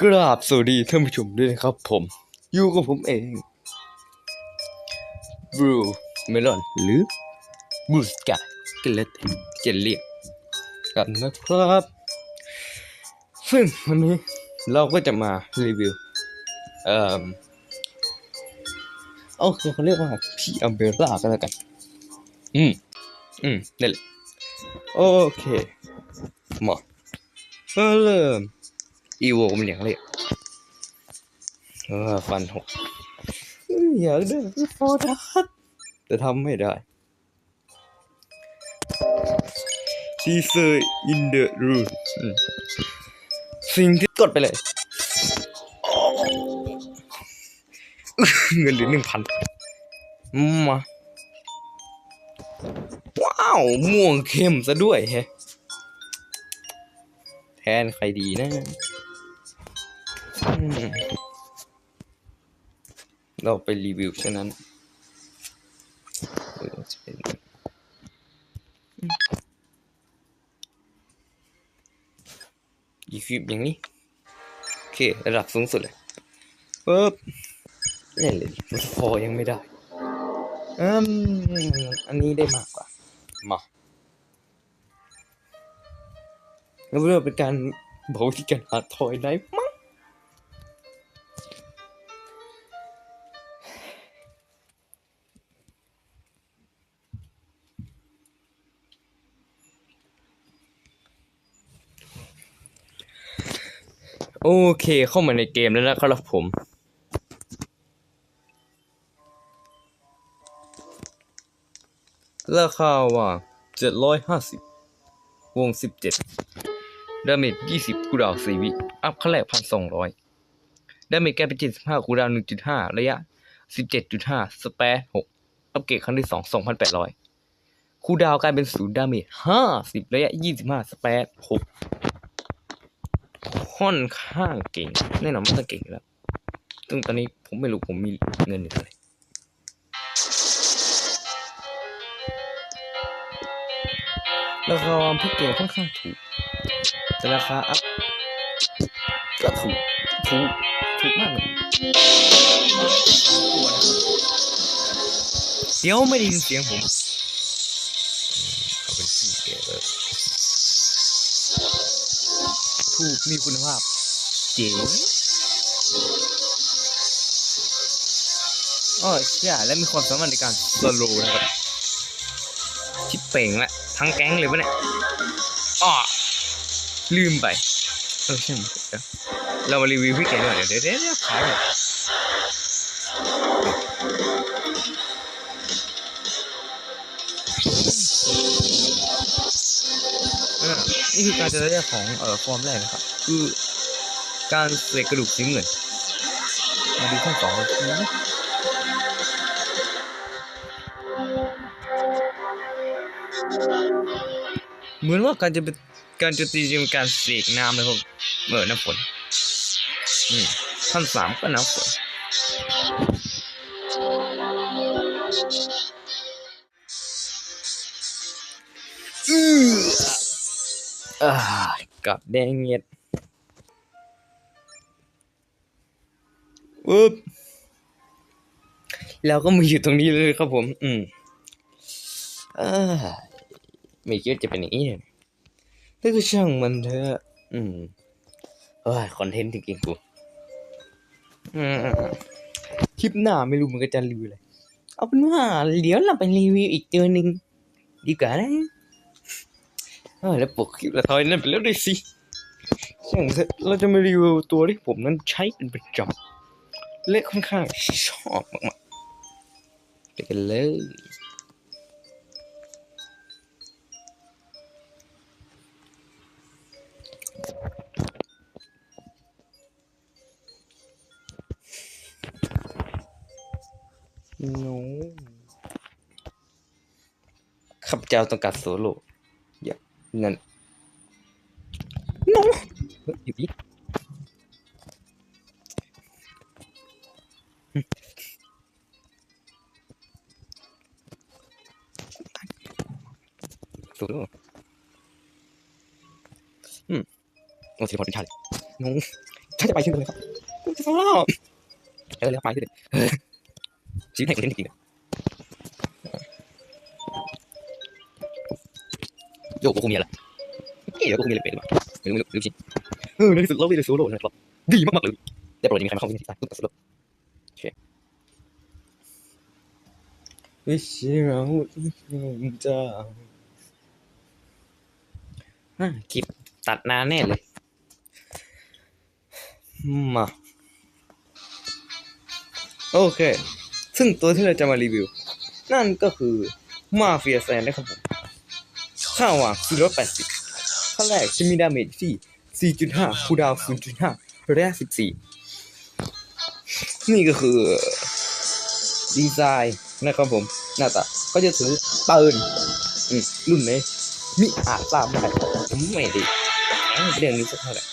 กราบสวัสดีท่านผู้ชมด้วยนะครับผมอยู่กับผมเองบรูเมลอนหรือบูสกากันแล้วแต่จะเรียกกันนะครับ ซึ่งวันนี้เราก็จะมารีวิว เอ่อเอาคือเขาเรียกว่าพี่อัมเบร่ากันแล้วกัน อืม อืมนั่นแหละโอเคมาเริ่ม อีโวมันอย่างไรเออฟันหกอยากได้โฟทัสแต่ทำไม่ได้ทีเซอร์อินเดอะรูสิ่งที่กดไปเลย เงินเหลือหนึ่งพันมาว้าว ม่วงเข้มซะด้วยแฮะแทนใครดีนะ เราไปรีวิวฉะนั้นเออจะเป็นอืมอีฟิบอย่างนี้ โอเค ระดับสูงสุดเลยปึ๊บเล่นเลยพอยังไม่ได้อืมอันนี้ได้มากกว่า มาแล้วเพื่อเป็นการบอกวิธีการหาทอยได้ โอเคเข้ามาในเกมแล้วนะครับผม ราคาว่าเจ็ดร้อยห้าสิบวงสิบเจ็ดดาเมจยี่สิบคูดาวสี่วิ อัพขั้นแรกพันสองร้อยดาเมจแก้เป็นเจ็ดสิบห้าคูดาวหนึ่งจุดห้าระยะสิบเจ็ดจุดห้าสเปรหกอัปเกรดครั้งที่สองสองพันแปดร้อยคูดาวกลายเป็นศูนย์ดาเมจห้าสิบระยะยี่สิบห้าสเปรหก ค่อนข้างเก่ง แน่นอนมันต้องเก่งแล้ว ซึ่งตอนนี้ผมไม่รู้ผมมีเงินอยู่เท่าไหร่ราคาพวกเกค่อนข้างถูกแต่ราคาอัพก็ถูก ถูก ถูกมากเลยเดี๋ยวไม่ได้ยินเสียงผม ถูกมีคุณภาพ เจ๋งอ๋อใช่และมีความสามารถในการสโลว์นะครับชิปเป่งละทั้งแก๊งเลยวะเนี่ยอ้อลืมไปเออใช่ไหมเดี๋ยวเรามารีวิวพี่แกหน่อยเดี๋ยวเดี๋ยวเดี๋ยวขายหน่อยอ่า นี่คือการจะได้ของเอ่อฟอร์มแรกนะครับ คือการเสกกระดูกสีเงินมาดูขั้นสองนนะเหมือนว่าการจะเป็นการจะตีจะเป็นการเสกน้ำเลยครับเออน้ำฝนอืมขั้นสามก็น้ำฝนอือ อ่ากับแดงเงียดปึ๊บแล้วก็มาอยู่ตรงนี้เลยครับผม อืมอ่าไม่คิดจะเป็นอย่างนี้เลยแต่ก็ช่างมันเถอะ อืมเฮ้ยคอนเทนต์จริงๆกูอืมคลิปหน้าไม่รู้มันก็จะรีวิวอะไร เอาเป็นว่าเดี๋ยวเราไปรีวิวอีกตัวหนึ่งดีกว่านะ แล้วปกคลิปละทอยนั่นไปแล้วด้วยสิช่างเถอะเราจะมารีวิวตัวที่ผมนั้นใช้เป็นประจำเละค่อนข้างชอบมากๆไปกันเลยโน้ข้าพเจ้าต้องการโซโล่อย่า นั่นโน้เฮ้ยอยู่อีกโซโล่อืมโอ้สิพอเป็นชาเลยน้องฉันจะไปชื่อเลยครับกูจะเล่าเออเลี้ยวไปเลยเออชีวิตแห่งคนเล่นจริงๆ โยกกูคงมีอะไรเอ๊ะเดี๋ยวกูคงมีอะไรเป็นหรือเปล่าไม่รู้ไม่รู้ไม่รู้จริงเออในที่สุดเราได้เลยโซโล่นะครับดีมากๆเลยได้โปรดอย่ามีใครมาเข้าที่นี่ได้ตุ๊กตาโซโล่โอเควิชิเราจะอะคลิปตัดนานแน่เลยมาโอเค ซึ่งตัวที่เราจะมารีวิว นั่นก็คือมาเฟียแซนนะครับผม ค่าวาง480ขั้นแรกจะมีดาเมจที่ 4.5คูดาว 0.5ระยะ14 นี่ก็คือดีไซน์นะครับผมหน้าตาก็จะถือปืนอืมรุ่นไหนมิอาจทราบได้ผมไม่ดีเรื่องนี้สักเท่าไหร่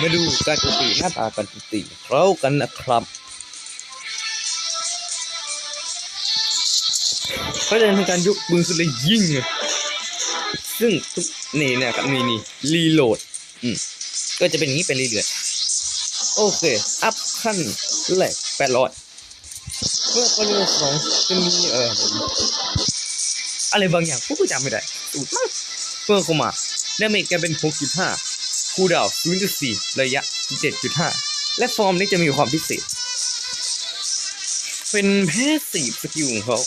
มาดูการโจมตีหน้าตาการโจมตีเรากันนะครับ ก็จะเป็นการยกปืนขึ้นเลยยิงซึ่งทุกนี่เนะครับนี่นี่รีโหลดอืมก็จะเป็นอย่างนี้เป็นเรื่อยๆโอเค อัพขั้นแรกแปดร้อยเมื่อคนเรือสองจะมีเอ่ออะไรบางอย่างพวกกูจำไม่ได้สูตรมากเพิ่มเข้ามาดาเมจแกเป็นหกจุดห้าคูดาว0.4 ระยะ 7.5 และฟอร์มนี้จะมีความพิเศษ เป็นแพสซีฟสกิลของเขา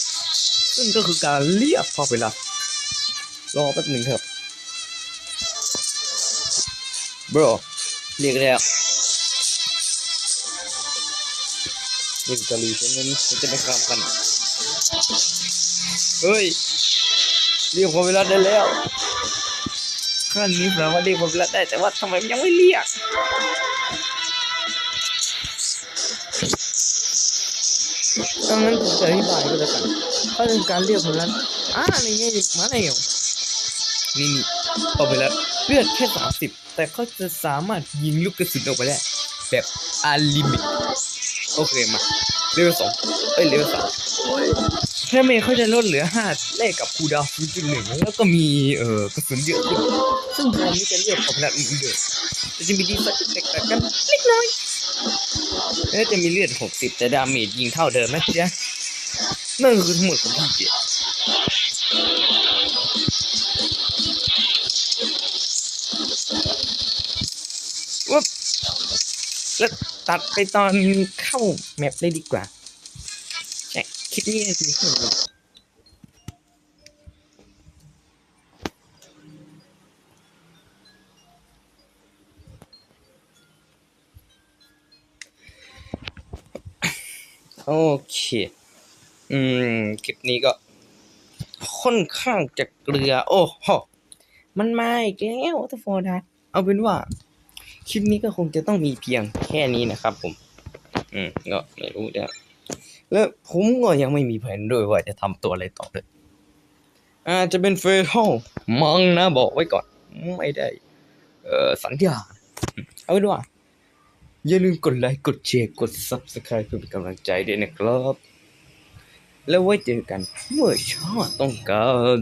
ซึ่งก็คือการเรียกพอเวลารอแป๊บหนึ่งครับบรเรียกแล้วเรียกะลีเพราะงั้นมันจะไม่ข้ามกัน เฮ้ย เรียกพอเวลาได้แล้วขั้นนี้แปลว่าเรียกผมแล้วได้แต่ว่าทำไมยังไม่เรียก ดังนั้นผมจะอธิบายก็แล้วกันถ้าเป็นการเรียกผมแล้วอ่าในไงมาแล้วนี่นี่พอไปแล้วเลือดแค่สามสิบแต่เขาจะสามารถยิงลูกกระสุนออกไปได้แบบอาลิมิตโอเคมาเลเวลสองเอ้ยเลเวลสามแค่เมย์เขาจะลดเหลือห้าเลขกับคูดาวน์0.1แล้วก็มีเอ่อกระสุนเยอะขึ้นซึ่งพอนี้จะเรียกของนัดอื่นเดิมแต่จะมีดีไซน์ที่แตกต่างกันเล็กน้อย และจะมีเลือด60แต่ดาเมจยิงเท่าเดิมนะจ๊ะนั่นคือทั้งหมดของพี่เจวับแล้วตัดไปตอนเข้าแมปเลยดีกว่าใช่คลิปนี้คือ เค อืม คลิปนี้ก็ ค่อนข้างจะเกลือ โอ้โหมันมาอีกแล้วทัฟฟอร์ดเอาเป็นว่า คลิปนี้ก็คงจะต้องมีเพียงแค่นี้นะครับผม อืม ก็ไม่รู้เนี่ยแล้วผมก็ยังไม่มีแผนด้วยว่าจะทำตัวอะไรต่อเลยอาจจะเป็นเฟรทัลมังนะบอกไว้ก่อน ไม่ได้ เอ่อสัญญาเอาเป็นว่า อย่าลืมกดไลค์ กดแชร์ กด Subscribe เพื่อเป็นกำลังใจด้วยนะครับ แล้วไว้เจอกันเมื่อชาติต้องการ